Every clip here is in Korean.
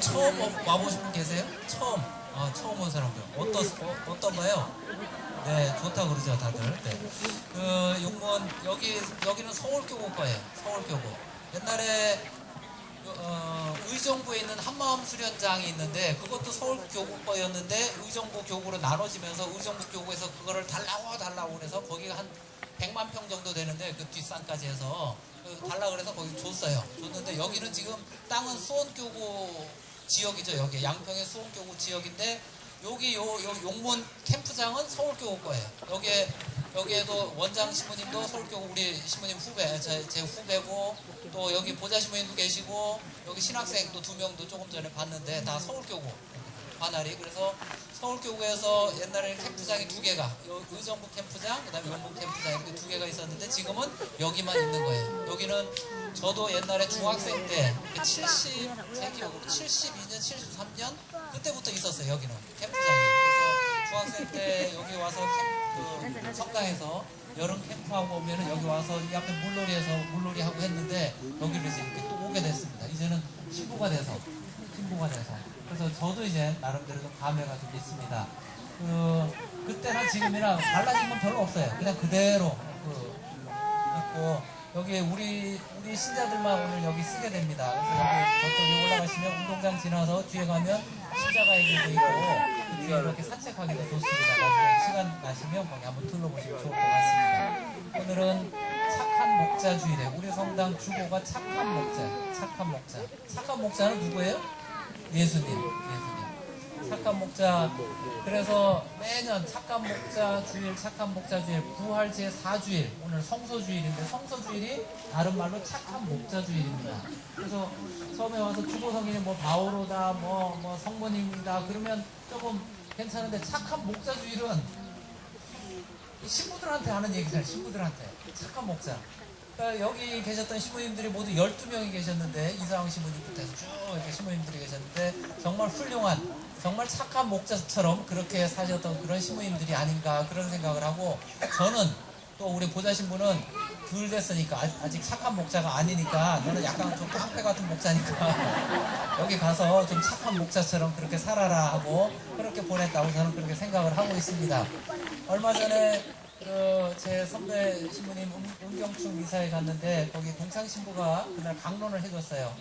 처음 와- 와보신 분 계세요? 처음. 아, 처음 온 사람들. 어떠, 어, 어떤가요? 네, 좋다 그러죠, 다들. 네. 그, 용무원, 여기, 여기는 서울교구 거예요. 서울교구. 옛날에, 어, 의정부에 있는 한마음 수련장이 있는데, 그것도 서울교구 거였는데, 의정부 교구로 나눠지면서 의정부 교구에서 그거를 달라고 달라고 그래서 거기가 한 100만 평 정도 되는데, 그 뒷산까지 해서, 그 달라 그래서 거기 줬어요. 줬는데, 여기는 지금 땅은 수원교구 지역이죠. 여기 양평의 수원교구 지역인데 여기 요, 요 용문 캠프장은 서울교구 거예요. 여기에 여기에도 원장 신부님도 서울교구 우리 신부님 후배 제, 제 후배고 또 여기 보좌 신부님도 계시고 여기 신학생도 두 명도 조금 전에 봤는데 다 서울교구 관할이 그래서 서울교구에서 옛날에는 캠프장이 두 개가 요 의정부 캠프장 그다음에 용문 캠프장 이렇게 두 개가 있었는데 지금은 여기만 있는 거예요. 여기는 저도 옛날에 중학생 때 70, 제 기억으로 72년, 73년 그때부터 있었어요. 여기는 캠프장이. 그래서 중학생 때 여기 와서 캠, 그 성당에서 여름 캠프하고 오면은 여기 와서 이 앞에 물놀이에서 물놀이 하고 했는데 여기를 이제 이렇게 또 오게 됐습니다. 이제는 신부가 돼서 신부가 돼서 그래서 저도 이제 나름대로 좀 감회가 좀 있습니다. 그 그때나 지금이나 달라진 건 별로 없어요. 그냥 그대로 그 있고 여기 우리 우리 신자들만 오늘 여기 쓰게 됩니다. 그래서 저쪽에 올라가시면 운동장 지나서 뒤에 가면 십자가의 길도 있고 그 뒤에 이렇게 산책하기도 좋습니다. 나중에 시간 나시면 거기 한번 둘러보시면 좋을 것 같습니다. 오늘은 착한 목자 주일에 우리 성당 주보가 착한 목자, 착한 목자. 착한 목자는 누구예요? 예수님, 예수님. 착한 목자. 그래서 매년 착한 목자 주일, 착한 목자 주일, 부활 제 4주일, 오늘 성소 주일인데 성소 주일이 다른 말로 착한 목자 주일입니다. 그래서 처음에 와서 주보 성인이 뭐 바오로다, 뭐, 뭐 성모님이다, 그러면 조금 괜찮은데 착한 목자 주일은 이 신부들한테 하는 얘기잖아요, 신부들한테. 착한 목자. 그러니까 여기 계셨던 신부님들이 모두 12명이 계셨는데, 이상황 신부님부터 해서 쭉 이렇게 신부님들이 계셨는데, 정말 훌륭한, 정말 착한 목자처럼 그렇게 사셨던 그런 신부님들이 아닌가 그런 생각을 하고, 저는 또 우리 보좌 신부는 둘 됐으니까, 아직, 착한 목자가 아니니까, 저는 약간 좀 깡패 같은 목자니까, 여기 가서 좀 착한 목자처럼 그렇게 살아라 하고, 그렇게 보냈다고 저는 그렇게 생각을 하고 있습니다. 얼마 전에 그제 선배 신부님 음- 음경충 이사에 갔는데 거기 동창 신부가 그날 강론을 해줬어요.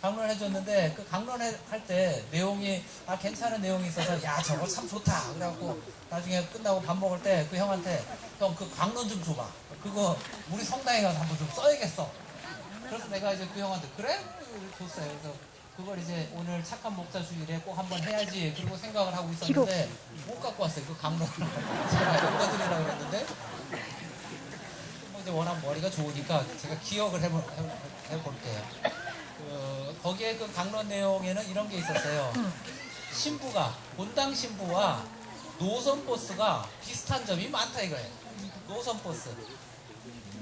강론을 해줬는데 그 강론할 때 내용이 아 괜찮은 내용이 있어서 야 저거 참 좋다 그래갖고 나중에 끝나고 밥 먹을 때 그 형한테 형 그 강론 좀 줘봐 그거 우리 성당에 가서 한번 좀 써야겠어 그래서 내가 이제 그 형한테 그래? 줬어요 그래서 그걸 이제 오늘 착한 목자 주일에 꼭 한번 해야지 그리고 생각을 하고 있었는데 못 갖고 왔어요. 그 강론. 제가 읽어드리려고 했는데. 뭐 이제 워낙 머리가 좋으니까 제가 기억을 해볼, 해- 해볼게요. 그, 거기에 그 강론 내용에는 이런 게 있었어요. 신부가 본당 신부와 노선 버스가 비슷한 점이 많다 이거예요. 노선 버스.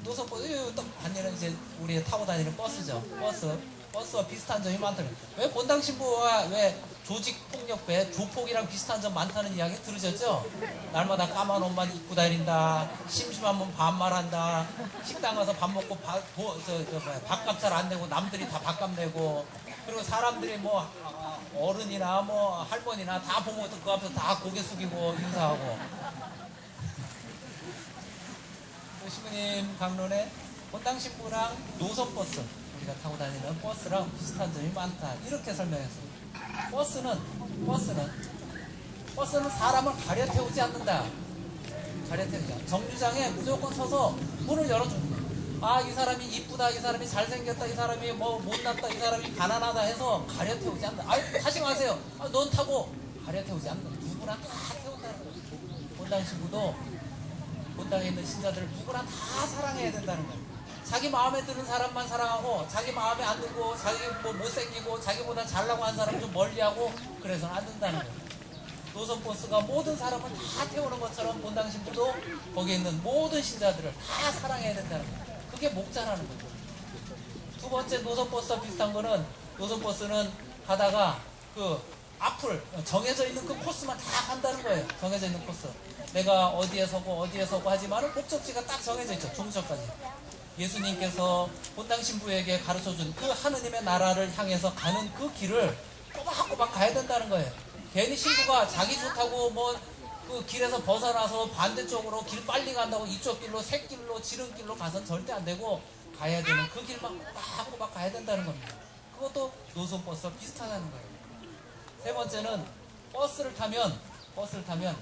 노선 버스 반대는 이제 우리 타고 다니는 버스죠. 버스 버스와 비슷한 점이 거예요. 왜 본당 신부와 왜 조직 폭력배 조폭이랑 비슷한 점 많다는 이야기 들으셨죠? 날마다 까만 옷만 입고 다닌다. 심심하면 반말한다. 식당 가서 밥 먹고 밥, 도, 저, 저, 뭐야, 밥값 잘 안 내고 남들이 다 밥값 내고 그리고 사람들이 뭐 아, 어른이나 뭐 할머니나 다 보면 그 앞에서 다 고개 숙이고 인사하고 그 신부님 강론에 본당 신부랑 노선 버스 우리가 타고 다니는 버스랑 비슷한 점이 많다 이렇게 설명했어요. 버스는 버스는 버스는 사람을 가려 태우지 않는다. 가려 태우지 않. 정류장에 무조건 서서 문을 열어주는 거예요. 아 이 사람이 이쁘다, 이 사람이 잘생겼다, 이 사람이 뭐 못났다, 이 사람이 가난하다 해서 가려 태우지 않는다. 아 타지 마세요. 아, 넌 타고 가려 태우지 않는다. 누구나 다 태운다는 거예요. 본당 신부도 본당에 있는 신자들을 누구나 다 사랑해야 된다는 거예요. 자기 마음에 드는 사람만 사랑하고 자기 마음에 안 들고 자기 뭐 못생기고 자기보다 잘나고 한 사람 좀 멀리하고 그래서는 안 된다는 거예요. 노선 버스가 모든 사람을 다 태우는 것처럼 본당 신부도 거기에 있는 모든 신자들을 다 사랑해야 된다는 거예요. 그게 목자라는 거죠. 두 번째 노선 버스와 비슷한 거는 노선 버스는 가다가 그 앞을 정해져 있는 그 코스만 다 간다는 거예요. 정해져 있는 코스. 내가 어디에 서고 어디에 서고 하지만 목적지가 딱 정해져 있죠. 종점까지. 예수님께서 본당 신부에게 가르쳐 준 그 하느님의 나라를 향해서 가는 그 길을 꼬박꼬박 가야 된다는 거예요. 괜히 신부가 자기 좋다고 뭐 그 길에서 벗어나서 반대쪽으로 길 빨리 간다고 이쪽 길로 새길로 지름길로 가선 절대 안 되고 가야 되는 그 길만 꼬박꼬박 가야 된다는 겁니다. 그것도 노선 버스와 비슷하다는 거예요. 세 번째는 버스를 타면 버스를 타면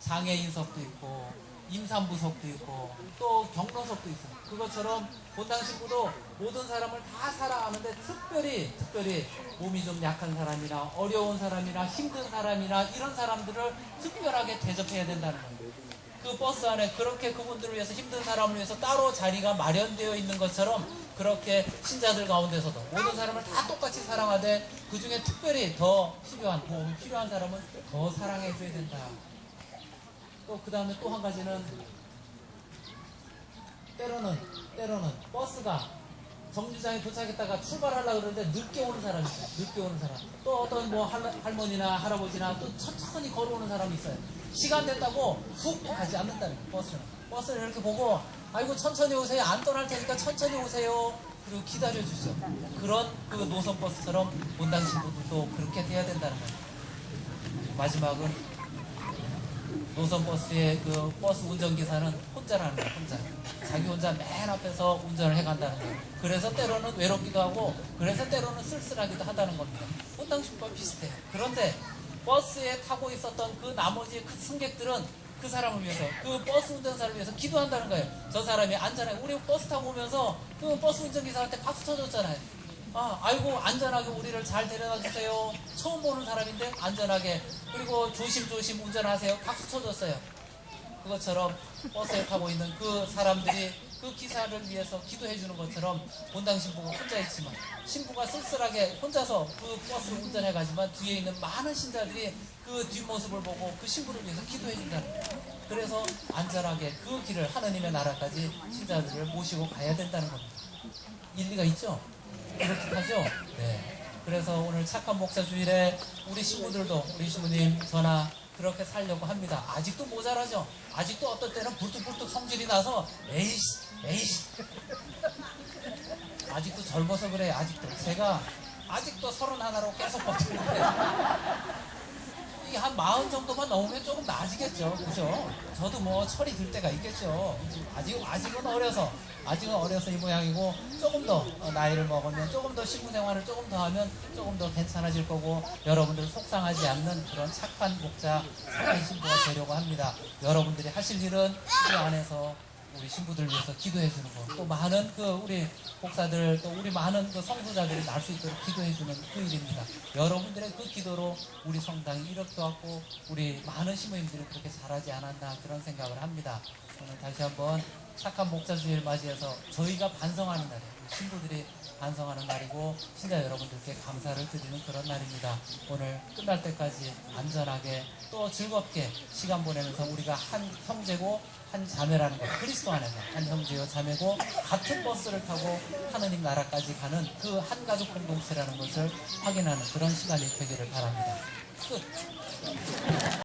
장애인석도 있고 임산부석도 있고 또 경로석도 있어요. 그것처럼 본당 신부도 모든 사람을 다 사랑하는데 특별히 특별히 몸이 좀 약한 사람이나 어려운 사람이나 힘든 사람이나 이런 사람들을 특별하게 대접해야 된다는 거예요. 그 버스 안에 그렇게 그분들을 위해서 힘든 사람을 위해서 따로 자리가 마련되어 있는 것처럼 그렇게 신자들 가운데서도 모든 사람을 다 똑같이 사랑하되 그 중에 특별히 더 필요한 도움이 필요한 사람은 더 사랑해줘야 된다. 또 그 다음에 또 한 가지는 때로는 때로는 버스가 정류장에 도착했다가 출발하려고 그러는데 늦게 오는 사람이 있어요. 늦게 오는 사람. 또 어떤 뭐 할, 할머니나 할아버지나 또 천천히 걸어오는 사람이 있어요. 시간 됐다고 훅 가지 않는다는. 버스는. 버스는 이렇게 보고 아이고 천천히 오세요. 안 떠날 테니까 천천히 오세요. 그리고 기다려주죠. 그런 그 노선 버스처럼 본당 신부들도 그렇게 돼야 된다는 거예요. 마지막은 노선 버스의 그 버스 운전기사는 혼자라는 거예요, 혼자. 자기 혼자 맨 앞에서 운전을 해간다는 거예요. 그래서 때로는 외롭기도 하고, 그래서 때로는 쓸쓸하기도 하다는 겁니다. 혼당신과 비슷해요. 그런데 버스에 타고 있었던 그 나머지 그 승객들은 그 사람을 위해서, 그 버스 운전사를 위해서 기도한다는 거예요. 저 사람이 안전하게, 우리 버스 타고 오면서 그 버스 운전기사한테 박수 쳐줬잖아요. 아, 아이고 안전하게 우리를 잘 데려다 주세요. 처음 보는 사람인데 안전하게 그리고 조심조심 운전하세요. 박수 쳐줬어요. 그것처럼 버스에 타고 있는 그 사람들이 그 기사를 위해서 기도해 주는 것처럼 본당 신부가 혼자 있지만 신부가 쓸쓸하게 혼자서 그 버스를 운전해 가지만 뒤에 있는 많은 신자들이 그 뒷모습을 보고 그 신부를 위해서 기도해 준다는 거예요. 그래서 안전하게 그 길을 하느님의 나라까지 신자들을 모시고 가야 된다는 겁니다. 일리가 있죠? 그렇게하죠? 네. 그래서 오늘 착한 목사 주일에 우리 신부들도 우리 신부님 저나 그렇게 살려고 합니다. 아직도 모자라죠? 아직도 어떤 때는 불뚝불뚝 성질이 나서 에이씨, 에이씨. 아직도 젊어서 그래, 아직도. 제가 아직도 서른 하나로 계속 버티는데. 이게 한 마흔 정도만 넘으면 조금 나아지겠죠. 그죠? 저도 뭐 철이 들 때가 있겠죠. 아직, 아직은 어려서, 아직은 어려서 이 모양이고, 조금 더 어, 나이를 먹으면, 조금 더 신부 생활을 조금 더 하면, 조금 더 괜찮아질 거고, 여러분들 속상하지 않는 그런 착한 목자, 착한 신부가 되려고 합니다. 여러분들이 하실 일은 그 안에서 우리 신부들 위해서 기도해 주는 거. 또 많은 그 우리 목사들 또 우리 많은 그 성도자들이 날 수 있도록 기도해 주는 그 일입니다. 여러분들의 그 기도로 우리 성당이 이렇게 왔고 우리 많은 신부님들이 그렇게 잘하지 않았나 그런 생각을 합니다. 오늘 다시 한번 착한 목자 주일 맞이해서 저희가 반성하는 날이에요. 신부들이 반성하는 날이고 신자 여러분들께 감사를 드리는 그런 날입니다. 오늘 끝날 때까지 안전하게 또 즐겁게 시간 보내면서 우리가 한 형제고 한 자매라는 것, 그리스도 안에서 한 형제요 자매고 같은 버스를 타고 하느님 나라까지 가는 그 한 가족 공동체라는 것을 확인하는 그런 시간이 되기를 바랍니다. 끝.